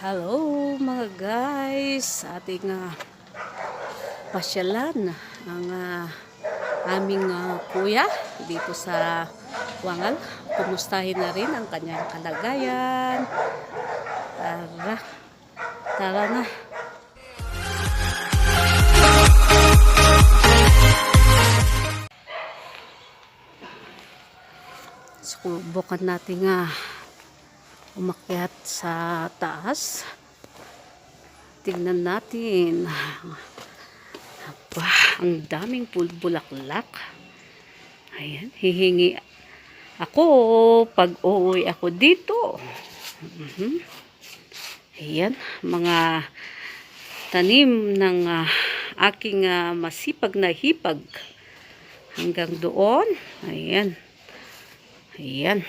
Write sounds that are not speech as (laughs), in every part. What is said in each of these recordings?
Hello mga guys, ating uh, pasyalan ang ah, aming ah, kuya dito sa Wangal. Kumustahin na rin ang kanyang kalagayan. Tara, tara na. Subukan natin nga umakyat sa taas. Tingnan natin. Aba, ang daming pulbulaklak. Ayan, hihingi ako pag uuwi ako dito. Mhm. Ayan, mga tanim ng ah, aking ah, masipag na hipag. Hanggang doon. Ayan. Ayan.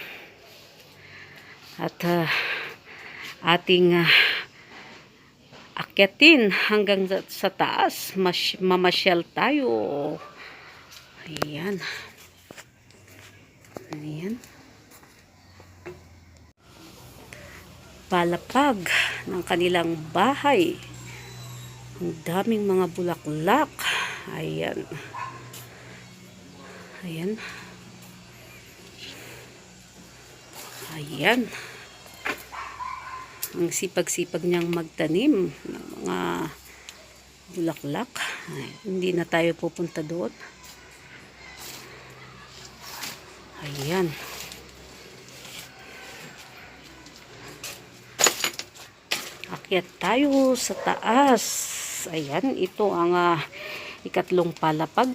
At ah, ating ah, akyatin hanggang sa- sa taas. Mas, mamasyal tayo. Ayan. Ayan. Palapag ng kanilang bahay. Ang daming mga bulaklak. Ayan. Ayan. Ayan. Ang sipag-sipag niyang magtanim ng mga bulaklak. Ay, hindi na tayo pupunta doon. Ayan. Akyat tayo sa taas. Ayan, ito ang ah, ikatlong palapag.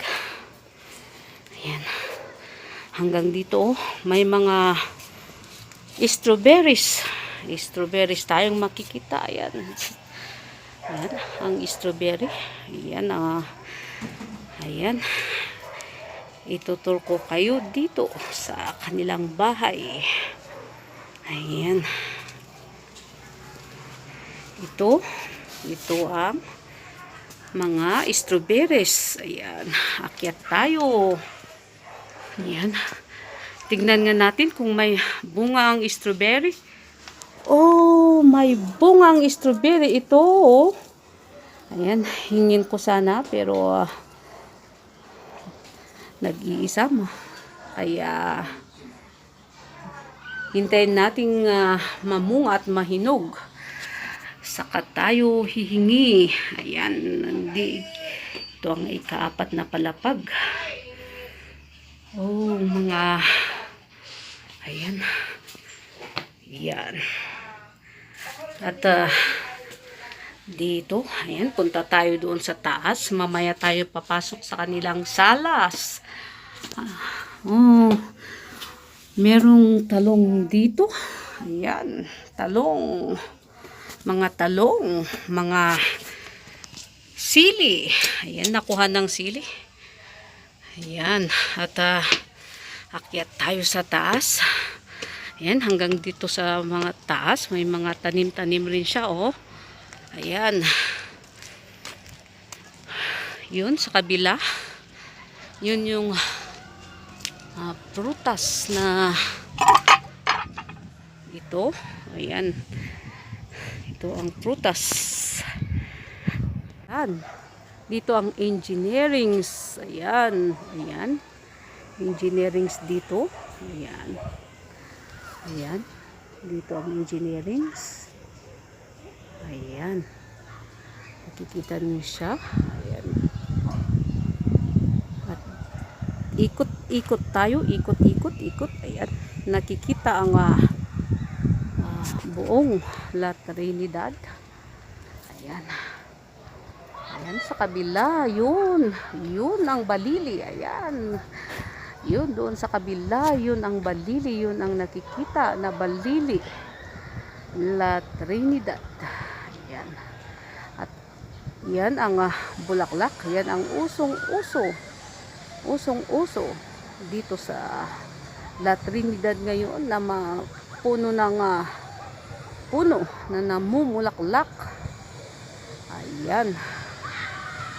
Ayan. Hanggang dito, oh, may mga strawberries. Strawberries tayong makikita. Ayan. Ayan, ang strawberry. Ayan, ah. ayan. Itutur ko kayo dito sa kanilang bahay. Ayan. Ito, ito ang mga strawberries. Ayan, akyat tayo. Ayan. Tignan nga natin kung may bunga ang strawberry. Oh, may bunga ang strawberry. Ito, oh. Ayan, hingin ko sana pero ah, nag-iisa mo. Kaya hintayin nating ah, mamunga at mahinog. Saka tayo hihingi. Ayan, hindi. Ito ang ikaapat na palapag. Oh, mga ayan. Yan. At ah, dito, ayan, punta tayo doon sa taas. Mamaya tayo papasok sa kanilang salas. Ah, oh, merong talong dito. Ayan, talong. Mga talong, mga sili. Ayan, nakuha ng sili. Ayan, at ah, akyat tayo sa taas. Ayan, hanggang dito sa mga taas, may mga tanim-tanim rin siya, oh. Ayan. Yun, sa kabila. Yun yung ah, prutas na ito. Ayan. Ito ang prutas. Ayan. Dito ang engineerings. Ayan. Ayan. Engineerings dito. Ayan. Ayan. Dito ang engineerings. Ayan. Nakikita niyo siya. Ayan. At ikot-ikot tayo. Ikot-ikot. Ikot. Ayan. Nakikita ang ah, ah, buong La Trinidad. Ayan. Ayan sa kabila. Yun. Yun ang balili. Ayan. Yun doon sa kabila. Yun ang balili. Yun ang nakikita na balili. La Trinidad. Ayan. At yan ang ah, bulaklak. Yan ang usong-uso. Usong-uso dito sa La Trinidad ngayon na puno ng ah, puno na namumulaklak. Ayan.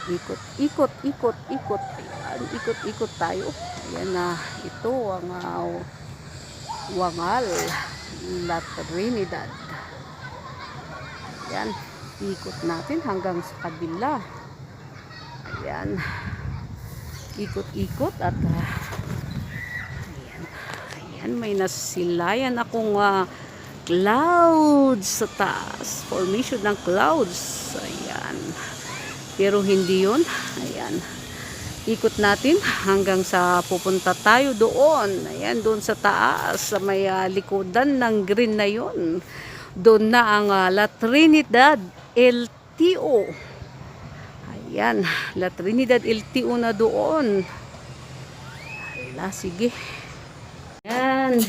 Ikot, ikot, ikot, ikot. Ayan, ikot, ikot tayo. Ayan na, ito ang ah, Wangal, La Trinidad. Ayan. Ikot natin hanggang sa kabila. Ayan. Ikot-ikot at ah, ayan. Ayan, may nasilayan akong ah, clouds sa taas. Formation ng clouds. Ayan. Pero hindi yun. Ayan. Ikot natin hanggang sa pupunta tayo doon. Ayan, doon sa taas. Sa may ah, likodan ng green na yun. Doon na ang ah, La Trinidad LTO. Ayan, La Trinidad LTO na doon. Hala, sige. Ayan.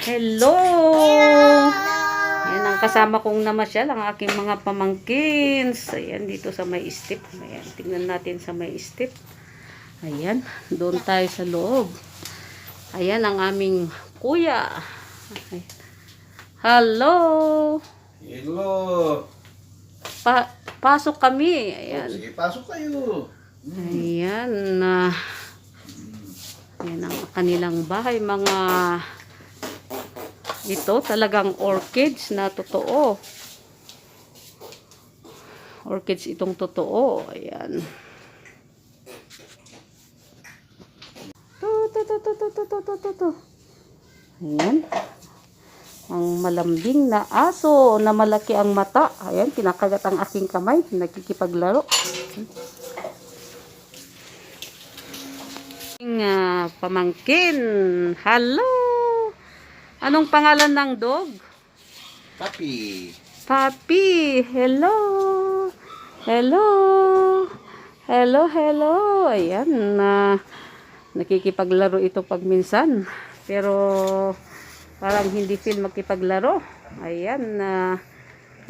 Hello! Ang kasama kong namasyal, ang aking mga pamangkins. Ayan, dito sa may step. Ayan, tingnan natin sa may step. Ayan, doon tayo sa loob. Ayan, ang aming kuya. Ay. Hello! Hello! Pa pasok kami. Ayan. Sige, pasok kayo. Ayan na. Ayan ang kanilang bahay. Mga ito talagang orchids na totoo. Orchids itong totoo. Ayan. To, to, to, to, to, to, to, to. Ayan. Ang malambing na aso na malaki ang mata. Ayan, kinakagat ang aking kamay. Nakikipaglaro. Aking ah, pamangkin. Hello! Anong pangalan ng dog? Papi. Papi! Hello! Hello! Hello, hello! Ayan, na nakikipaglaro ito pag minsan. Pero parang hindi feel magkipaglaro. Ayan, na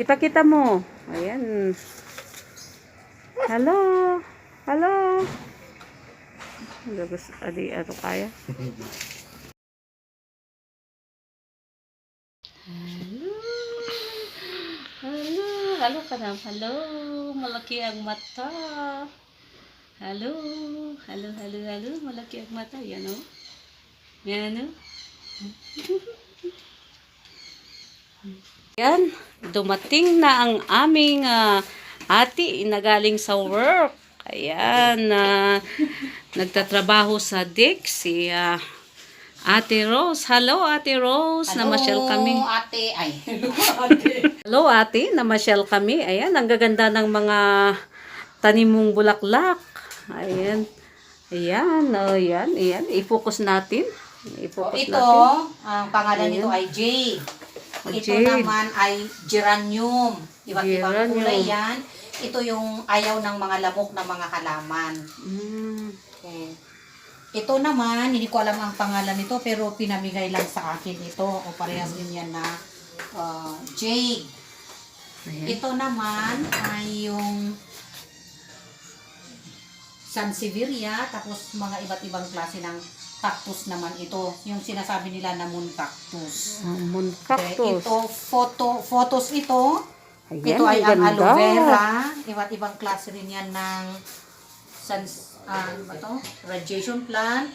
ipakita mo. Ayan. Hello! Hello! Adi, ano kaya? (laughs) Hello. Hello. Hello ka na. Hello. Malaki ang mata. Hello. Hello, hello, hello. Malaki ang mata. Yan o. Yan o. Yan. Dumating na ang aming ah, ate na galing sa work. Ayan. na nagtatrabaho sa Dick. Si ah, Ate Rose. Hello, Ate Rose. Namasyal kami. ate. Ay, (laughs) hello, ate. Hello ate, namasyal kami. Ayan, ang gaganda ng mga tanim mong bulaklak. Ayan. Ayan, oh, ayan, ayan. I-focus natin. I-focus Ito, natin. ang pangalan nito ay Jade. Oh, Ito jade. naman ay geranium. Iba't ibang kulay yan. Ito yung ayaw ng mga lamok ng mga halaman. Mm, Okay. Ito naman, hindi ko alam ang pangalan nito, pero pinamigay lang sa akin ito. O parehas din yan na uh, Jade. ayan. Ito naman ay yung Sansevieria, tapos mga iba't ibang klase ng cactus naman ito. Yung sinasabi nila na moon cactus. Ah, moon Okay, cactus. ito, photo, photos ito. Ayan, ito ay ang ganda. aloe vera. Iba't ibang klase rin yan ng sans, ah, ano ba to? radiation plant.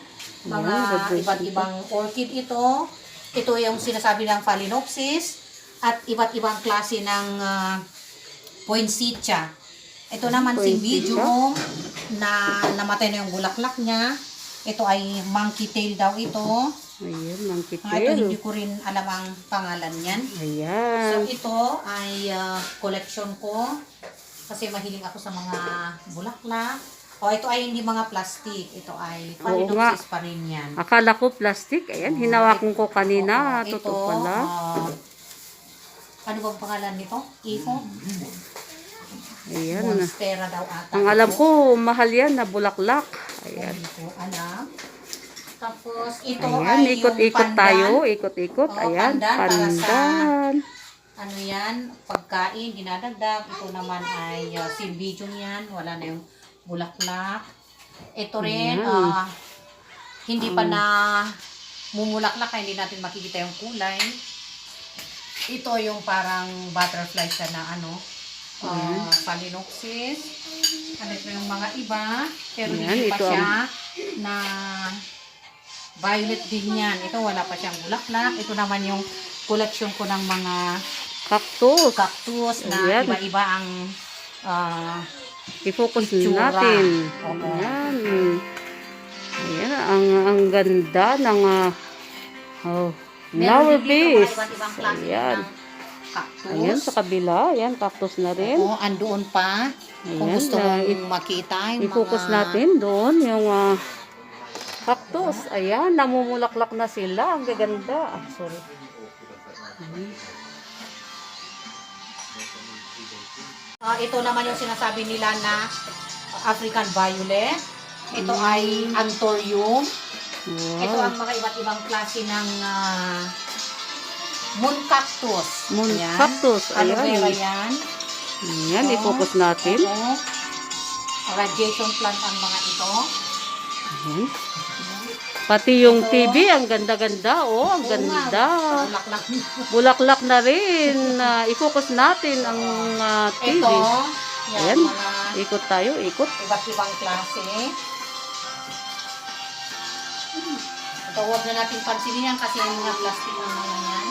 Mga iba't ibang orchid ito. Ito yung sinasabi ng phalaenopsis. At iba't ibang klase ng ah, poinsettia. Ito naman si? Bidium na namatay na yung bulaklak niya. Ito ay monkey tail daw ito. Ayan, ang Ah, ito hindi ko rin alam ang pangalan niyan. So Ayan. ito ay ah, collection ko kasi mahilig ako sa mga bulaklak. O ito ay hindi mga plastic. Ito ay Oo Phalaenopsis pa rin yan. Akala ko plastic. Ayan, hinawakan ko kanina. Oo, Totoo pala. ah, ano bang pangalan nito? Iko? Ayan. Monstera daw ata. Ang alam ito. ko, mahal yan na bulaklak. Ayan. Hindi ko alam. Tapos ito Ayan, ay ikot-ikot yung tayo. pandan. Ikot-ikot. Oo, Ayan, pandan para sa- pandan. ano yan, pagkain, dinadagdag. Ito naman ay uh, simbidium yan. Wala na yung bulaklak. Ito rin, Ayan. ah, hindi pa na mumulaklak, kaya hindi natin makikita yung kulay. Ito yung parang butterfly siya na ano, uh, phalaenopsis. Ano ito yung mga iba, pero Ayan, hindi pa ito siya na violet din yan. Ito wala pa siyang bulaklak. Ito naman yung collection ko ng mga cactus. cactus na Ayan. iba-iba ang ah, I-focus natin. Ayan. Ayan, ang, ang ganda ng uh, oh, flower base. Ayan. cactus. Ayan, sa kabila. Ayan, cactus na rin. Oo, andoon pa. Kung Ayan, gusto na- mong i- makita yung I-focus mga... natin doon yung ah, cactus. Ayan, namumulaklak na sila. Ang gaganda. Ah, sorry. Ah, ito naman yung sinasabi nila na African violet. Ito ay anthurium. Ito Wow. ang mga iba't ibang klase ng ah, moon cactus. Moon Ayan. cactus. Aloe vera Ayan. yan. Ayan, i-focus natin. Oo. Radiation plant ang mga ito. Ayan. Pati yung TV, ang ganda-ganda. Oh, ang ganda. Bulaklak. Bulaklak na rin. Ah, i-focus natin ang ah, TV. Ito, yan, Ayan. mga Ikot tayo, ikot. iba't ibang klase. Ito, huwag na natin pansinin yan kasi yung mga plastic ang mga yan.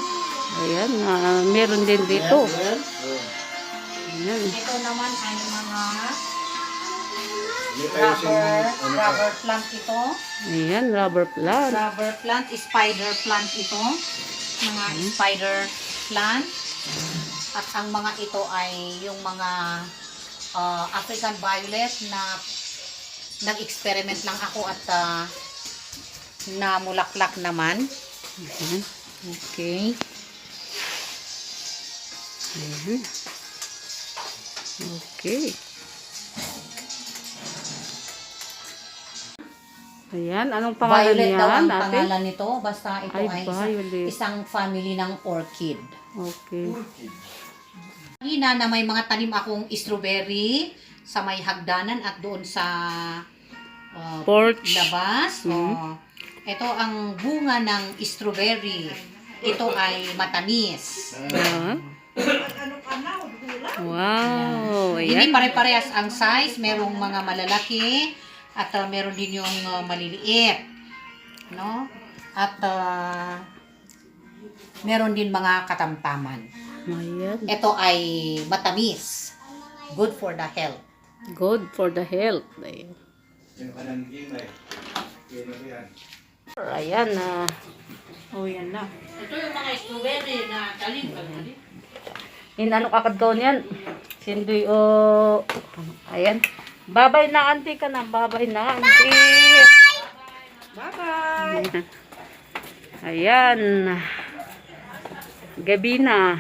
Ayan, ah, meron din dito. Ayan. Ayan. Ito naman ay mga rubber, ano rubber plant ito. Ayan, rubber plant. Rubber plant, spider plant ito. Mga spider plant. At ang mga ito ay yung mga uh, African violet na nag-experiment lang ako at uh, namulaklak naman. Ayan. Okay. Ayan. Okay. Ayan, anong pangalan Violet daw niyan ang natin? pangalan nito. Basta ito Ay, ay, violet. isang family ng orchid. Okay. Kanina na may mga tanim akong strawberry sa may hagdanan at doon sa uh, Porch. labas. Mhm. Oh, ito ang bunga ng strawberry. Ito ay matamis. Ah. Wow. Hindi Ayan. pare-parehas ang size. Merong mga malalaki at uh, meron din yung uh, maliliit. No? At uh, meron din mga katamtaman. Ayan. Ito ay matamis. Good for the health. Good for the health. Ayan. Na. Ayan na. oh, yan na. Ito yung mga strawberry na talim. In ano kakadgaw niyan? Sindoy o... Ayan. Babay na, auntie ka na. Babay na, auntie. Bye-bye. (laughs) Ayan. Gabi na.